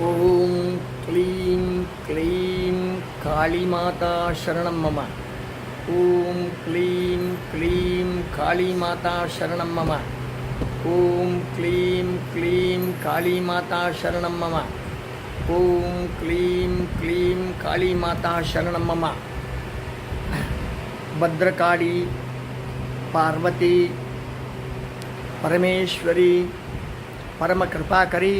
ఓం క్లీం క్లీం కాళీమాతా శరణం మమ ఓం క్లీం క్లీం కాళీమాతా శరణం మమ ఓం క్లీం క్లీం కాళీమాతా శరణం మమ ఓం క్లీం క్లీం కాళీమాతా శరణం మమ భద్రకాళి పార్వతి పరమేశ్వరి పరమ కృపాకరి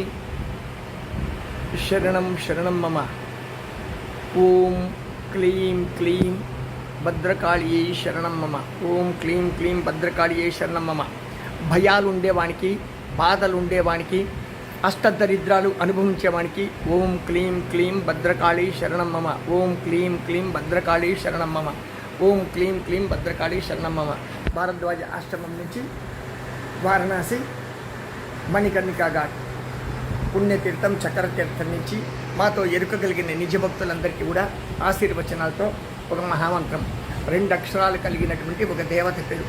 శరణం శరణం మమ ఓం క్లీం క్లీం భద్రకాళియే శరణం మమ ఓం క్లీం క్లీం భద్రకాళియే శరణం మమ భయాలు ఉండేవానికి బాధలు ఉండేవానికి అష్టదరిద్రాలు అనుభవించేవానికి ఓం క్లీం క్లీం భద్రకాళి శరణం మమ। ఓం క్లీం క్లీం భద్రకాళి శరణం మమ। ఓం క్లీం క్లీం భద్రకాళి శరణం మమ। భారద్వాజ ఆశ్రమం నుంచి వారణాసి మణికర్ణికా ఘాట్ పుణ్యతీర్థం చక్ర తీర్థం నుంచి మాతో ఎరుక కలిగిన నిజ భక్తులందరికీ కూడా ఆశీర్వచనాలతో ఒక మహామంత్రం. రెండు అక్షరాలు కలిగినటువంటి ఒక దేవత పేరు.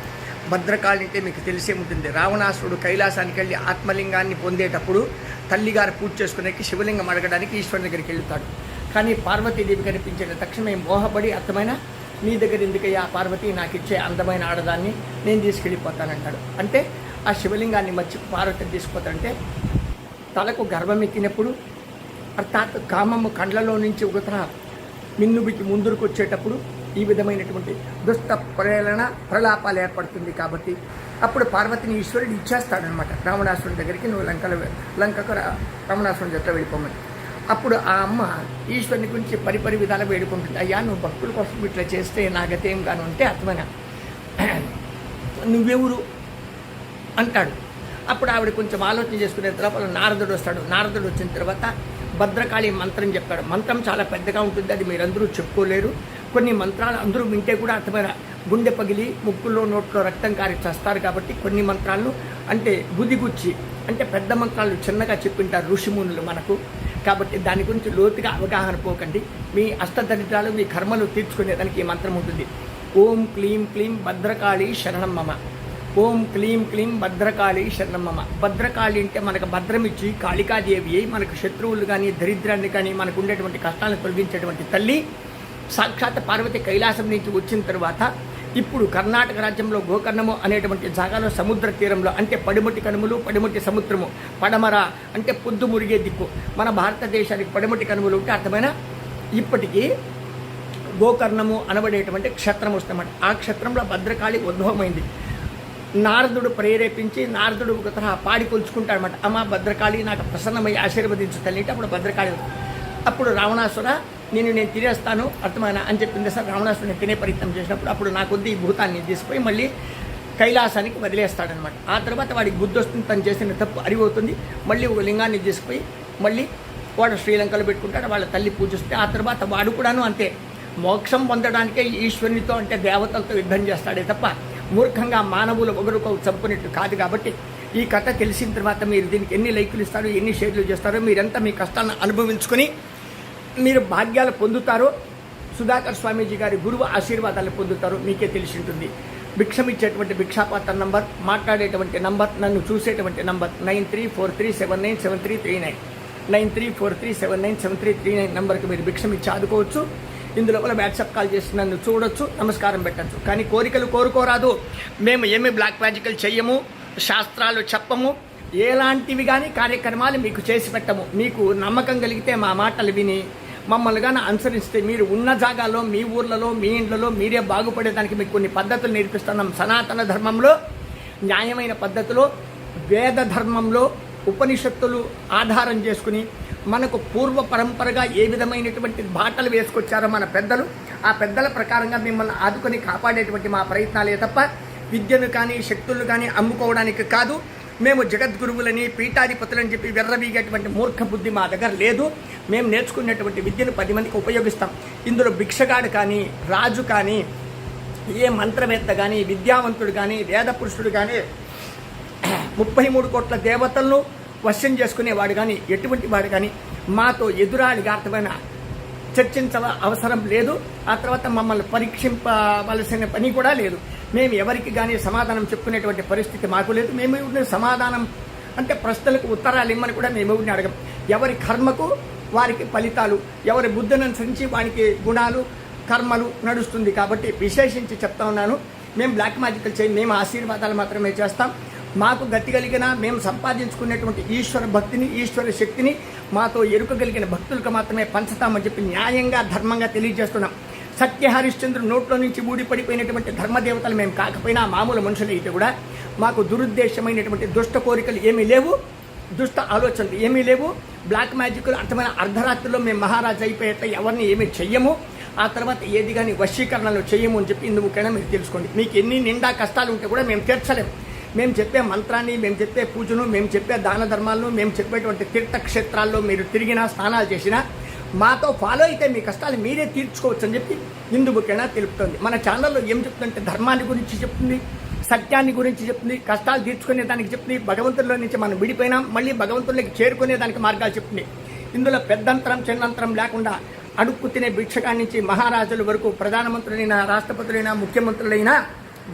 భద్రకాళి అంటే మీకు తెలిసే ఉంటుంది. రావణాసురుడు కైలాసానికి వెళ్ళి ఆత్మలింగాన్ని పొందేటప్పుడు తల్లిగారు పూజ చేసుకునేకి శివలింగం అడగడానికి ఈశ్వరుని దగ్గరికి వెళ్తాడు. కానీ పార్వతీదేవి కనిపించిన తక్షణమే మోహపడి అర్థమైన నీ దగ్గర ఎందుకయ్యా పార్వతి? నాకు ఇచ్చే అందమైన ఆడదాన్ని నేను తీసుకెళ్ళిపోతానంటాడు. అంటే ఆ శివలింగాన్ని మర్చి పార్వతిని తీసుకుపోతాడంటే తలకు గర్భం ఎక్కినప్పుడు అర్థాత్ కామము కండ్లలో నుంచి ఒకతర మిన్నుబికి ముందుకు వచ్చేటప్పుడు ఈ విధమైనటువంటి దుష్ట ప్రేరణ ప్రలాపాలు ఏర్పడుతుంది కాబట్టి అప్పుడు పార్వతిని ఈశ్వరుడు ఇచ్చేస్తాడనమాట రావణాసురుడి దగ్గరికి నువ్వు లంకలో లంకకు రా- రావణాసురుడి దగ్గర వెళ్ళిపోమని. అప్పుడు ఆ అమ్మ ఈశ్వరుని గురించి పరిపరి విధాలు వేడుకుంటుంది. అయ్యా నువ్వు భక్తుల కోసం ఇట్లా చేస్తే నాగతేం కాను అంటే అర్థమైన? నువ్వెవరు? అంటాడు. అప్పుడు ఆవిడ కొంచెం ఆలోచన చేసుకునే తర్వాత నారదుడు వస్తాడు. నారదుడు వచ్చిన తర్వాత భద్రకాళి మంత్రం చెప్తాడు మంత్రం చాలా పెద్దగా ఉంటుంది. అది మీరందరూ చెప్పుకోలేరు. కొన్ని మంత్రాలు అందరూ వింటే కూడా అర్థమైన గుండె పగిలి ముక్కుల్లో నోట్లో రక్తం కారి చేస్తారు కాబట్టి కొన్ని మంత్రాలను అంటే గుదిగుచ్చి అంటే పెద్ద మంత్రాలు చిన్నగా చెప్పింటారు ఋషిమునులు మనకు. కాబట్టి దాని గురించి లోతుగా అవగాహన పోకండి. మీ అష్టదరిద్రాలు మీ కర్మలు తీర్చుకునేదానికి ఈ మంత్రం ఉంటుంది. ఓం క్లీం క్లీం భద్రకాళి శరణం మమ. ఓం క్లీం క్లీం భద్రకాళి శరణమ్మ భద్రకాళి అంటే మనకు భద్రమిచ్చి కాళికాదేవి అయి మనకు శత్రువులు కానీ దరిద్రాన్ని కానీ మనకు ఉండేటువంటి కష్టాలను తొలగించేటువంటి తల్లి సాక్షాత్ పార్వతి కైలాసం నుంచి వచ్చిన తర్వాత ఇప్పుడు కర్ణాటక రాజ్యంలో గోకర్ణము అనేటువంటి జాగాలో సముద్ర తీరంలో అంటే పడిమటి కనుమలు పడిమటి సముద్రము పడమర అంటే పొద్దు మురిగే దిక్కు. మన భారతదేశానికి పడిమటి కనుమలు ఉంటే అర్థమైన ఇప్పటికీ గోకర్ణము అనబడేటువంటి క్షేత్రం వస్తామన్నమాట ఆ క్షేత్రంలో భద్రకాళి ఉద్భవమైంది. నారదుడు ప్రేరేపించి నారదుడు ఒక తరహా పాడి కొలుచుకుంటాడనమాట అమ్మ భద్రకాళి నాకు ప్రసన్నమై ఆశీర్వదించు తల్లి అంటే అప్పుడు భద్రకాళి. అప్పుడు రావణాసుర నేను నేను తినేస్తాను అర్థమైన అని చెప్పింది సార్. రావణాసురుని తినే ప్రయత్నం చేసినప్పుడు అప్పుడు నాకు కొద్ది ఈ భూతాన్ని తీసుకుపోయి మళ్ళీ కైలాసానికి వదిలేస్తాడనమాట ఆ తర్వాత వాడికి బుద్ధి వస్తుంది తను చేసిన తప్పు అరివవుతుంది మళ్ళీ ఒక లింగాన్ని తీసుకుపోయి మళ్ళీ వాడు శ్రీలంకలో పెట్టుకుంటాడు వాళ్ళ తల్లి పూజిస్తే ఆ తర్వాత వాడు కూడాను అంతే. మోక్షం పొందడానికే ఈశ్వరునితో అంటే దేవతలతో యుద్ధం చేస్తాడే తప్ప మూర్ఖంగా మానవులు ఒకరికొకరు చంపునట్టు కాదు కాబట్టి ఈ కథ తెలిసిన తర్వాత మీరు దీనికి ఎన్ని లైకులు ఇస్తారో ఎన్ని షేర్లు చేస్తారో మీరంతా మీ కష్టాలను అనుభవించుకొని మీరు భాగ్యాలు పొందుతారో సుధాకర్ స్వామీజీ గారి గురువు ఆశీర్వాదాలు పొందుతారో మీకే తెలిసి ఉంటుంది భిక్షం ఇచ్చేటువంటి భిక్షాపాత్ర నంబర్ మాట్లాడేటువంటి నంబర్ నన్ను చూసేటువంటి number nine three four three seven nine seven three three nine. Nine three four three seven nine seven three three nine నెంబర్కి మీరు భిక్షం ఇచ్చి ఆదుకోవచ్చు. ఇందులో కూడా వాట్సాప్ కాల్ చేసి నన్ను చూడొచ్చు నమస్కారం పెట్టచ్చు. కానీ కోరికలు కోరుకోరాదు. మేము ఏమి బ్లాక్ మ్యాజికల్ చెయ్యము శాస్త్రాలు చెప్పము ఎలాంటివి కానీ కార్యక్రమాలు మీకు చేసి పెట్టము. మీకు నమ్మకం కలిగితే మా మాటలు విని మమ్మల్ని కానీ అనుసరిస్తే మీరు ఉన్న జాగాలో మీ ఊర్లలో మీ ఇండ్లలో మీరే బాగుపడేదానికి మీకు కొన్ని పద్ధతులు నేర్పిస్తున్నాం. సనాతన ధర్మంలో న్యాయమైన పద్ధతిలో వేద ధర్మంలో ఉపనిషత్తులు ఆధారం చేసుకుని మనకు పూర్వ పరంపరగా ఏ విధమైనటువంటి బాటలు వేసుకొచ్చారో మన పెద్దలు ఆ పెద్దల ప్రకారంగా మిమ్మల్ని ఆదుకొని కాపాడేటువంటి మా ప్రయత్నాలే తప్ప విద్యను కానీ శక్తులను కానీ అమ్ముకోవడానికి కాదు. మేము జగద్గురువులని పీఠాధిపతులని చెప్పి వెర్రవీగేటువంటి మూర్ఖ బుద్ధి మా దగ్గర లేదు. మేము నేర్చుకునేటువంటి విద్యను పది మందికి ఉపయోగిస్తాం. ఇందులో భిక్షగాడు కానీ రాజు కానీ ఏ మంత్రవేత్త కానీ విద్యావంతుడు కానీ వేద పురుషుడు కానీ ముప్పై మూడు కోట్ల దేవతలను వశ్యం చేసుకునేవాడు కానీ ఎటువంటి వాడు కానీ మాతో ఎదురాలిగా అర్థమైన చర్చించవ అవసరం లేదు. ఆ తర్వాత మమ్మల్ని పరీక్షింపవలసిన పని కూడా లేదు. మేము ఎవరికి కానీ సమాధానం చెప్పుకునేటువంటి పరిస్థితి మాకు లేదు. మేము ఎవరిని సమాధానం అంటే ప్రశ్నలకు ఉత్తరాలు ఇమ్మని కూడా మేము ఎవరిని అడగం. ఎవరి కర్మకు వారికి ఫలితాలు ఎవరి బుద్ధిని అనుసరించి వానికి గుణాలు కర్మలు నడుస్తుంది కాబట్టి విశేషించి చెప్తా ఉన్నాను. మేము బ్లాక్ మ్యాజికల్ చేయి మేము ఆశీర్వాదాలు మాత్రమే చేస్తాం. మాకు గతి కలిగిన మేము సంపాదించుకునేటువంటి ఈశ్వర భక్తిని ఈశ్వర శక్తిని మాతో ఎరుకగలిగిన భక్తులకు మాత్రమే పంచుతామని చెప్పి న్యాయంగా ధర్మంగా తెలియజేస్తున్నాం. సత్య హరిశ్చంద్రుడు నోట్లో నుంచి ఊడిపడిపోయినటువంటి ధర్మదేవతలు మేము కాకపోయినా మామూలు మనుషులు అయితే కూడా మాకు దురుద్దేశమైనటువంటి దుష్ట కోరికలు ఏమీ లేవు దుష్ట ఆలోచనలు ఏమీ లేవు. బ్లాక్ మ్యాజిక్లు అర్థమైన అర్ధరాత్రిలో మేము మహారాజు అయిపోయేట ఎవరిని ఏమీ చెయ్యము. ఆ తర్వాత ఏది కానీ వశీకరణలు చేయము అని చెప్పి ఇందుకు ముఖ్యంగా మీరు తెలుసుకోండి. మీకు ఎన్ని నిండా కష్టాలు ఉంటే కూడా మేము తీర్చలేము. మేము చెప్పే మంత్రాన్ని మేము చెప్పే పూజను మేము చెప్పే దాన ధర్మాలను మేము చెప్పేటువంటి తీర్థక్షేత్రాల్లో మీరు తిరిగినా స్నానాలు చేసినా మాతో ఫాలో అయితే మీ కష్టాలు మీరే తీర్చుకోవచ్చు అని చెప్పి ఇందు ముఖ్యంగా తెలుపుతుంది. మన ఛానల్లో ఏం చెప్తుందంటే ధర్మాన్ని గురించి చెప్తుంది సత్యాన్ని గురించి చెప్తుంది కష్టాలు తీర్చుకునే దానికి చెప్తుంది భగవంతుల్లో నుంచి మనం విడిపోయినాం మళ్ళీ భగవంతుల్లోకి చేరుకునే దానికి మార్గాలు చెప్తుంది. ఇందులో పెద్దంతరం చిన్నంతరం లేకుండా అడుక్కు తినే భిక్షకాడి నుంచి మహారాజుల వరకు ప్రధానమంత్రులైనా రాష్ట్రపతులైన ముఖ్యమంత్రులైనా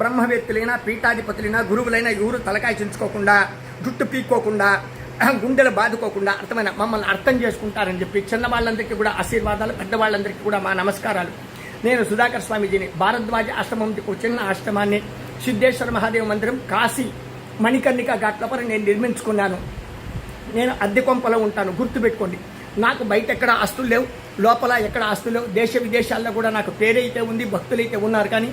బ్రహ్మవేత్తలైనా పీఠాధిపతులైనా గురువులైనా ఎవరు తలకాయ చించుకోకుండా జుట్టు పీక్కోకుండా గుండెలు బాదుకోకుండా అర్థమైన మమ్మల్ని అర్థం చేసుకుంటారని చెప్పి చిన్న వాళ్ళందరికీ కూడా ఆశీర్వాదాలు పెద్దవాళ్ళందరికీ కూడా మా నమస్కారాలు. నేను సుధాకర్ స్వామీజీని భారద్వాజ ఆశ్రమంకి చిన్న ఆశ్రమాన్ని సిద్ధేశ్వర మహాదేవ మందిరం కాశీ మణికర్ణిక ఘాట్లపై నేను నిర్మించుకున్నాను. నేను అద్దె కొంపలో ఉంటాను గుర్తుపెట్టుకోండి. నాకు బయట ఎక్కడ ఆస్తులు లేవు లోపల ఎక్కడ ఆస్తులు లేవు దేశ విదేశాల్లో కూడా నాకు పేరైతే ఉంది భక్తులైతే ఉన్నారు కానీ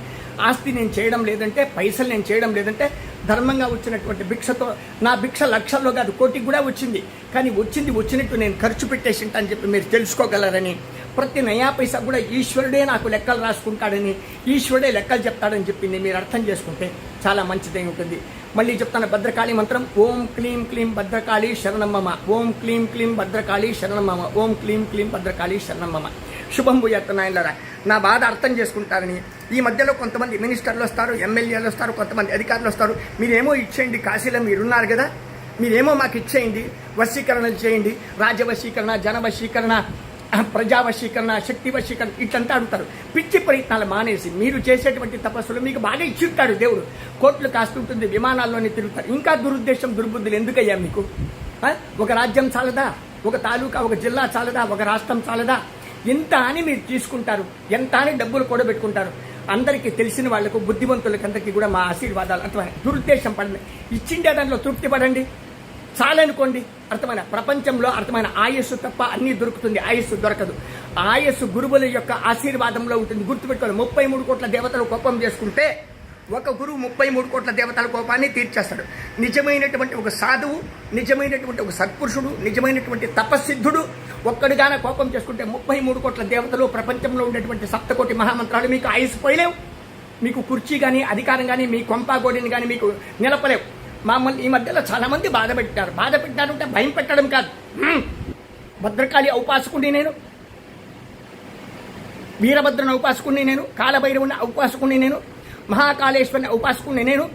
ఆస్తి నేను చేయడం లేదంటే పైసలు నేను చేయడం లేదంటే ధర్మంగా వచ్చినటువంటి భిక్షతో నా భిక్ష లక్షల్లో కాదు కోటికి కూడా వచ్చింది. కానీ వచ్చింది వచ్చినట్టు నేను ఖర్చు పెట్టేసి అని చెప్పి మీరు తెలుసుకోగలరని ప్రతి నయా పైసా కూడా ఈశ్వరుడే నాకు లెక్కలు రాసుకుంటాడని ఈశ్వరుడే లెక్కలు చెప్తాడని చెప్పింది మీరు అర్థం చేసుకుంటే చాలా మంచిదై ఉంటుంది. మళ్ళీ చెప్తాను భద్రకాళి మంత్రం ఓం క్లీం క్లీం భద్రకాళి శరణమ్మమ ఓం క్లీం క్లీం భద్రకాళి శరణమ్మమ ఓం క్లీం క్లీం భద్రకాళి శరణమ్మమ శుభం భూయత్తనాయనరా నా బాధ అర్థం చేసుకుంటారని. ఈ మధ్యలో కొంతమంది మినిస్టర్లు వస్తారు ఎమ్మెల్యేలు వస్తారు కొంతమంది అధికారులు వస్తారు. మీరేమో ఇచ్చేయండి కాశీలో మీరున్నారు కదా? మీరేమో మాకు ఇచ్చేయండి వశీకరణలు చేయండి. రాజ్యవశీకరణ జనవశీకరణ ప్రజా వశీకరణ శక్తి వశీకరణ ఇట్లంతా అడుగుతారు. పిచ్చి ప్రయత్నాలు మానేసి మీరు చేసేటువంటి తపస్సులు మీకు బాగా ఇచ్చిఉంటాడు దేవుడు. కోట్లు కాస్తుంటుంది విమానాల్లోనే తిరుగుతారు. ఇంకా దురుద్దేశం దుర్బుద్ధులు ఎందుకయ్యా మీకు? ఒక రాజ్యం చాలదా? ఒక తాలూకా ఒక జిల్లా చాలదా? ఒక రాష్ట్రం చాలదా? ఎంత అని మీరు తీసుకుంటారు ఎంత అని డబ్బులు కూడబెట్టుకుంటారు. అందరికీ తెలిసిన వాళ్ళకు బుద్ధిమంతులకి అందరికీ కూడా మా ఆశీర్వాదాలు అర్థమైన దురుద్దేశం పడండి ఇచ్చిండే దాంట్లో తృప్తి పడండి. చాలనుకోండి అర్థమైన ప్రపంచంలో అర్థమైన ఆయస్సు తప్ప అన్నీ దొరుకుతుంది. ఆయస్సు దొరకదు. ఆయస్సు గురువుల యొక్క ఆశీర్వాదంలో ఉంటుంది. గుర్తుపెట్టుకోవాలి. ముప్పై మూడు కోట్ల దేవతలు కోపం చేసుకుంటే ఒక గురువు ముప్పై మూడు కోట్ల దేవతల కోపాన్ని తీర్చేస్తాడు. నిజమైనటువంటి ఒక సాధువు నిజమైనటువంటి ఒక సత్పురుషుడు నిజమైనటువంటి తపస్సిద్ధుడు ఒక్కడిగానే కోపం చేసుకుంటే ముప్పై మూడు కోట్ల దేవతలు ప్రపంచంలో ఉండేటువంటి సప్తకోటి మహామంత్రాలు మీకు ఆయుసిపోయలేవు. మీకు కుర్చీ కానీ అధికారం కానీ మీ కొంపాగోడిని కానీ మీకు నిలపలేవు. మమ్మల్ని ఈ మధ్యలో చాలామంది బాధ పెట్టారు. బాధ పెట్టారంటే భయం పెట్టడం కాదు. భద్రకాళి ఔపాసకుడిని నేను. వీరభద్రను ఉపాసకుని నేను. కాలభైరవుని ఉపాసకుని నేను. మహాకాళేశ్వరిని ఉపాసుకునే నేను.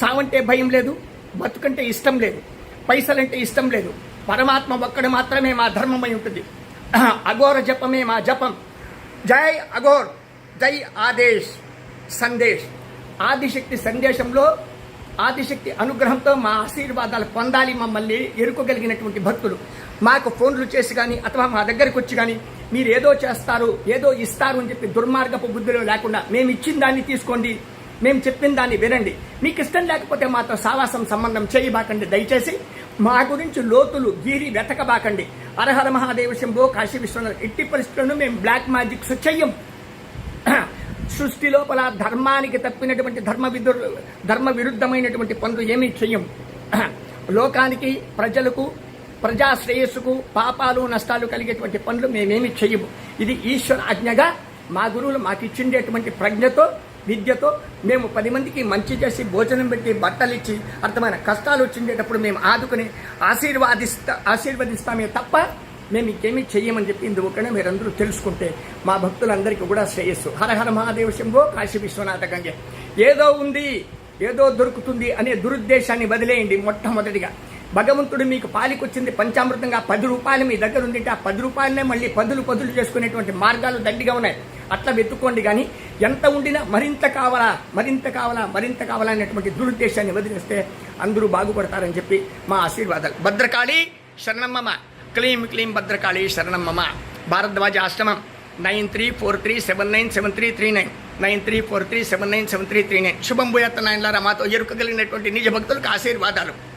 చావంటే భయం లేదు బతుకంటే ఇష్టం లేదు పైసలంటే ఇష్టం లేదు. పరమాత్మ ఒక్కడు మాత్రమే మా ధర్మమై ఉంటుంది. అఘోర జపమే మా జపం. జై అఘోర్ జై ఆదేశ్ సందేశ్. ఆదిశక్తి సందేశంలో ఆదిశక్తి అనుగ్రహంతో మా ఆశీర్వాదాలు పొందాలి మమ్మల్ని ఎరుకోగలిగినటువంటి భక్తులు. మాకు ఫోన్లు చేసి కానీ అథవా మా దగ్గరికి వచ్చి కానీ మీరు ఏదో చేస్తారు ఏదో ఇస్తారు అని చెప్పి దుర్మార్గపు బుద్ధిలో లేకుండా మేము ఇచ్చిన దాన్ని తీసుకోండి. మేము చెప్పిన దాన్ని వినండి. మీకు ఇష్టం లేకపోతే మాతో సావాసం సంబంధం చేయబాకండి. దయచేసి మా గురించి లోతులు గీరి వెతకబాకండి. అరహర మహాదేవ శంభో కాశీ విశ్వనాథ్ ఎట్టి పరిస్థితులను మేము బ్లాక్ మ్యాజిక్స్ చెయ్యం. సృష్టి లోపల ధర్మానికి తప్పినటువంటి ధర్మ విదు ధర్మ విరుద్ధమైనటువంటి పనులు ఏమీ చెయ్యం. లోకానికి ప్రజలకు ప్రజా శ్రేయస్సుకు పాపాలు నష్టాలు కలిగేటువంటి పనులు మేమేమి చెయ్యము. ఇది ఈశ్వర ఆజ్ఞగా మా గురువులు మాకు ఇచ్చిండేటువంటి ప్రజ్ఞతో విద్యతో మేము పది మందికి మంచి చేసి భోజనం పెట్టి బట్టలు ఇచ్చి అర్థమైన కష్టాలు వచ్చిండేటప్పుడు మేము ఆదుకుని ఆశీర్వాదిస్తా ఆశీర్వదిస్తామే తప్ప మేము ఇంకేమీ చెయ్యమని చెప్పి ఇందుకనే మీరందరూ తెలుసుకుంటే మా భక్తులందరికీ కూడా శ్రేయస్సు. హరహర మహాదేవ శంభో కాశీ విశ్వనాథ గంగే. ఏదో ఉంది ఏదో దొరుకుతుంది అనే దురుద్దేశాన్ని వదిలేయండి మొట్టమొదటిగా. భగవంతుడు మీకు పాలికొచ్చింది పంచామృతంగా పది రూపాయలు మీ దగ్గర ఉండింటే ఆ పది రూపాయలనే మళ్ళీ పదులు పదులు చేసుకునేటువంటి మార్గాలు దండిగా ఉన్నాయి. అట్లా వెతుక్కోండి కానీ ఎంత ఉండినా మరింత కావాలా మరింత కావాలా మరింత కావాలా అనేటువంటి దురుద్దేశాన్ని వదిలేస్తే అందరూ బాగుపడతారని చెప్పి మా ఆశీర్వాదాలు. భద్రకాళి శరణమ్మమ్మ. క్లీం క్లీం భద్రకాళి శరణం భారద్వాజ ఆశ్రమం nine three four three seven nine seven three three nine. Nine three four three seven nine seven three three nine. శుభం భూయత్త నాయనలారా మాతో ఎరుకగలిగినటువంటి నిజ భక్తులకు ఆశీర్వాదాలు.